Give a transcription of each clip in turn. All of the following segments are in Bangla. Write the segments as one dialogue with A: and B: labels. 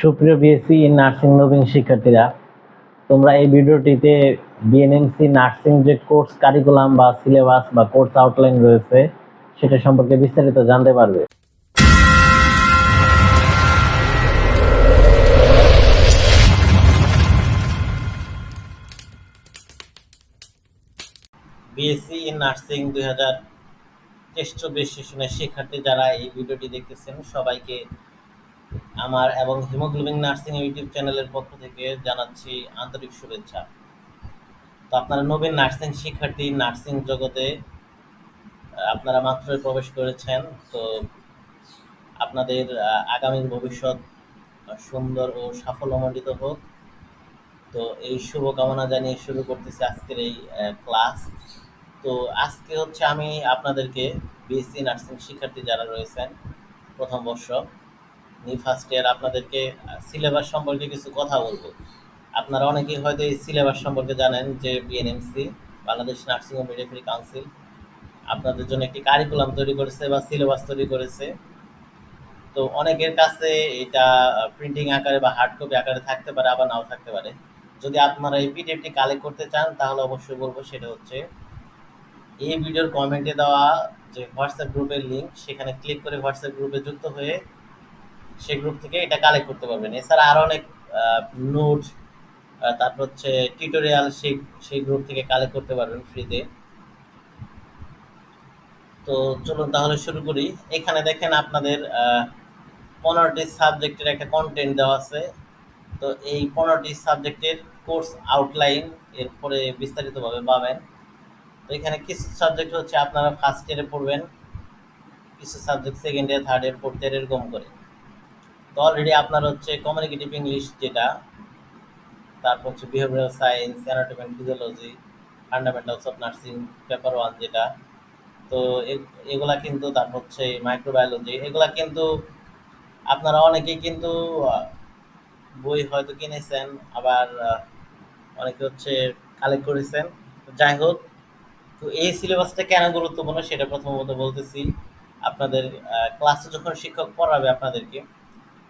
A: সুপ্রিয় বিএসসি নার্সিং নবীন শিক্ষার্থীরা, তোমরা এই ভিডিওটিতে বিএনএমসি নার্সিং যে কোর্স কারিকুলাম বা সিলেবাস বা কোর্স আউটলাইন রয়েছে, সেটা সম্পর্কে বিস্তারিত জানতে পারবে। বিএসসি ইন নার্সিং দুই হাজার তেইশ শিক্ষার্থী যারা এই ভিডিওটি দেখতেছেন, সবাইকে আমার এবং হিমোগ্লোবিন নার্সিং ইউটিউব চ্যানেলের পক্ষ থেকে জানাচ্ছি আন্তরিক শুভেচ্ছা। তো আপনারা নবীন নার্সিং শিক্ষার্থী, নার্সিং জগতে আপনারা মাত্রই প্রবেশ করেছেন। তো আপনাদের আগামীর ভবিষ্যৎ সুন্দর ও সাফল্যমণ্ডিত হোক। তো এই শুভকামনা জানিয়ে শুরু করতেছি আজকের এই ক্লাস। তো আজকে হচ্ছে আমি আপনাদেরকে বিএসসি নার্সিং শিক্ষার্থী যারা রয়েছেন, প্রথম বর্ষ। নি ফার্স্ট ইয়ার আপনাদেরকে সিলেবাস সম্পর্কে কিছু কথা বলব। আপনারা অনেকেই হয়তো এই সিলেবাস সম্পর্কে জানেন যে বিএনএমসি বাংলাদেশ নার্সিং ও মিডওয়াইফারি কাউন্সিল আপনাদের জন্য একটি কারিকুলাম তৈরি করেছে বা সিলেবাস তৈরি করেছে। তো অনেকের কাছে এটা প্রিন্টিং আকারে বা হার্ড কপি আকারে থাকতে পারে, আবার নাও থাকতে পারে। যদি আপনারা এই পিডিএফটি কালেক্ট করতে চান, তাহলে অবশ্যই বলব সেটা হচ্ছে, এই ভিডিওর কমেন্টে দেওয়া যে হোয়াটসঅ্যাপ গ্রুপের লিঙ্ক সেখানে ক্লিক করে হোয়াটসঅ্যাপ গ্রুপে যুক্ত হয়ে সেই গ্রুপ থেকে এটা কালেক্ট করতে পারবেন। এছাড়া আরও অনেক নোট তারপর হচ্ছে টিউটোরিয়াল সেই সেই গ্রুপ থেকে কালেক্ট করতে পারবেন ফ্রিতে তো। চলুন তাহলে শুরু করি। এখানে দেখেন আপনাদের পনেরোটি সাবজেক্টের একটা কন্টেন্ট দেওয়া আছে। তো এই পনেরোটি সাবজেক্টের কোর্স আউটলাইন এরপরে বিস্তারিতভাবে পাবেন। তো এখানে কিছু সাবজেক্ট হচ্ছে আপনারা ফার্স্ট ইয়ারে পড়বেন, কিছু subject second year third year fourth year এরকম করে। তো অলরেডি আপনার হচ্ছে কমিউনিকেটিভ ইংলিশ যেটা, তারপর হচ্ছে behavioural science anatomy physiology fundamentals of nursing paper one যেটা, তো এগুলা কিন্তু তারপর হচ্ছে মাইক্রোবায়োলজি এগুলা কিন্তু আপনারা অনেকেই কিন্তু বই হয়তো কিনেছেন, আবার অনেকে হচ্ছে কালেক্ট করেছেন। যাই হোক, তো এই সিলেবাসটা কেন গুরুত্বপূর্ণ সেটা প্রথমত বলতেছি, আপনাদের ক্লাসে যখন শিক্ষক পড়াবে আপনাদেরকে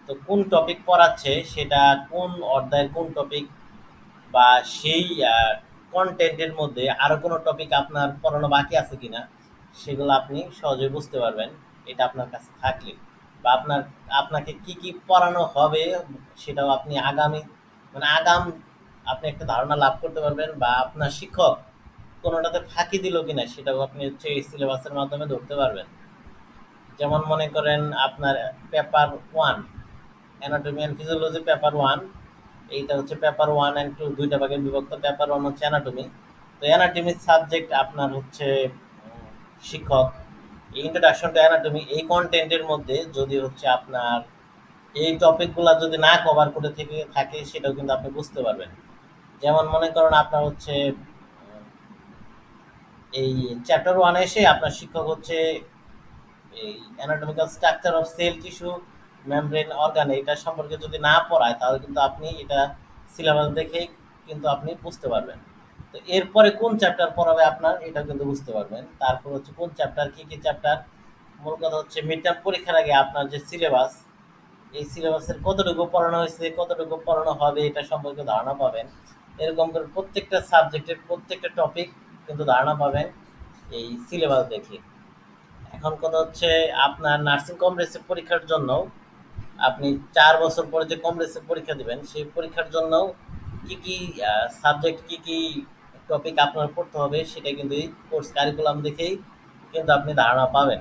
A: তো কোন টপিক পড়াচ্ছে, সেটা কোন অধ্যায়ের কোন টপিক বা সেই কন্টেন্টের মধ্যে আরও কোনো টপিক আপনার পড়ানো বাকি আছে কি না সেগুলো আপনি সহজে বুঝতে পারবেন। এটা আপনার কাছে থাকলে বা আপনার, আপনাকে কি কি পড়ানো হবে সেটাও আপনি আগামী মানে আগাম আপনি একটা ধারণা লাভ করতে পারবেন বা আপনার শিক্ষক কোনোটাতে ফাঁকি দিল কিনা সেটাও আপনি হচ্ছে এই সিলেবাসের মাধ্যমে ধরতে পারবেন। যেমন মনে করেন আপনার paper one anatomy and physiology paper one এইটা হচ্ছে পেপার ওয়ান অ্যান্ড টু দুইটা ভাগে বিভক্ত। পেপার ওয়ান হচ্ছে অ্যানাটমি তো অ্যানাটমির সাবজেক্ট আপনার হচ্ছে শিক্ষক। ইন্ট্রোডাকশন টু অ্যানাটমি এই কন্টেন্টের মধ্যে যদি হচ্ছে আপনার এই টপিকগুলো যদি না কভার করে থেকে, থাকে, সেটাও কিন্তু আপনি বুঝতে পারবেন। যেমন মনে করেন আপনার হচ্ছে এই চ্যাপ্টার ওয়ানে এসে আপনার শিক্ষক হচ্ছে, এই anatomical structure of cell tissue membrane organ এটা সম্পর্কে যদি না পড়ায়, তাহলে কিন্তু আপনি এটা সিলেবাস দেখেই কিন্তু আপনি বুঝতে পারবেন। তো এরপরে কোন চ্যাপ্টার পড়াবে আপনার এটা কিন্তু বুঝতে পারবেন। তারপর হচ্ছে কোন চ্যাপ্টার কী কী চ্যাপ্টার মূল কথা হচ্ছে মিড টার্ম পরীক্ষার আগে আপনার যে সিলেবাস এই সিলেবাসের কতটুকু পড়ানো হয়েছে, কতটুকু পড়ানো হবে, এটা সম্পর্কে ধারণা পাবেন। এরকম করে প্রত্যেকটা সাবজেক্টের প্রত্যেকটা টপিক কিন্তু ধারণা পাবেন এই সিলেবাস দেখে। এখন কথা হচ্ছে আপনার নার্সিং কমপ্লেক্সের পরীক্ষার জন্য আপনি চার বছর পরে যে কমপ্লেক্সের পরীক্ষা দিবেন, সেই পরীক্ষার জন্য কি কি সাবজেক্ট কি কি টপিক আপনার পড়তে হবে, সেটা কিন্তু এই কোর্স কারিকুলাম দেখেই কিন্তু আপনি ধারণা পাবেন।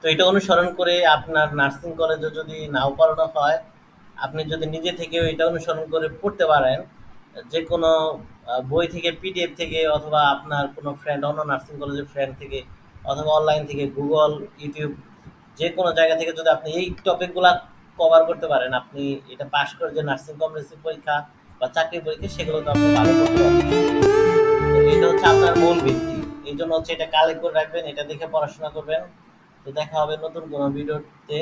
A: তো এটা অনুসরণ করে আপনার নার্সিং কলেজে যদি নাও পড়ানো হয়, আপনি যদি নিজে থেকেও এটা অনুসরণ করে পড়তে পারেন যে কোনো বই থেকে পিডিএফ থেকে অথবা আপনার কোনো ফ্রেন্ড অন্য নার্সিং কলেজের ফ্রেন্ড থেকে অথবা অনলাইন থেকে গুগল ইউটিউব যে কোনো জায়গা থেকে যদি আপনি এই টপিকগুলো কভার করতে পারেন, আপনি এটা পাশ করে যে নার্সিং কমপ্লেক্সের পরীক্ষা বা চাকরি পরীক্ষা, সেগুলো তো আপনি ভালো করতে পারবেন। এটা হচ্ছে আপনার মূল ভিত্তি। এই জন্য হচ্ছে এটা কালেক্ট করে রাখবেন, এটা দেখে পড়াশোনা করবেন। তো দেখা হবে নতুন কোনো ভিডিওতে।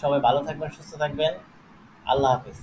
A: সবাই ভালো থাকবেন, সুস্থ থাকবেন। আল্লাহ হাফিজ।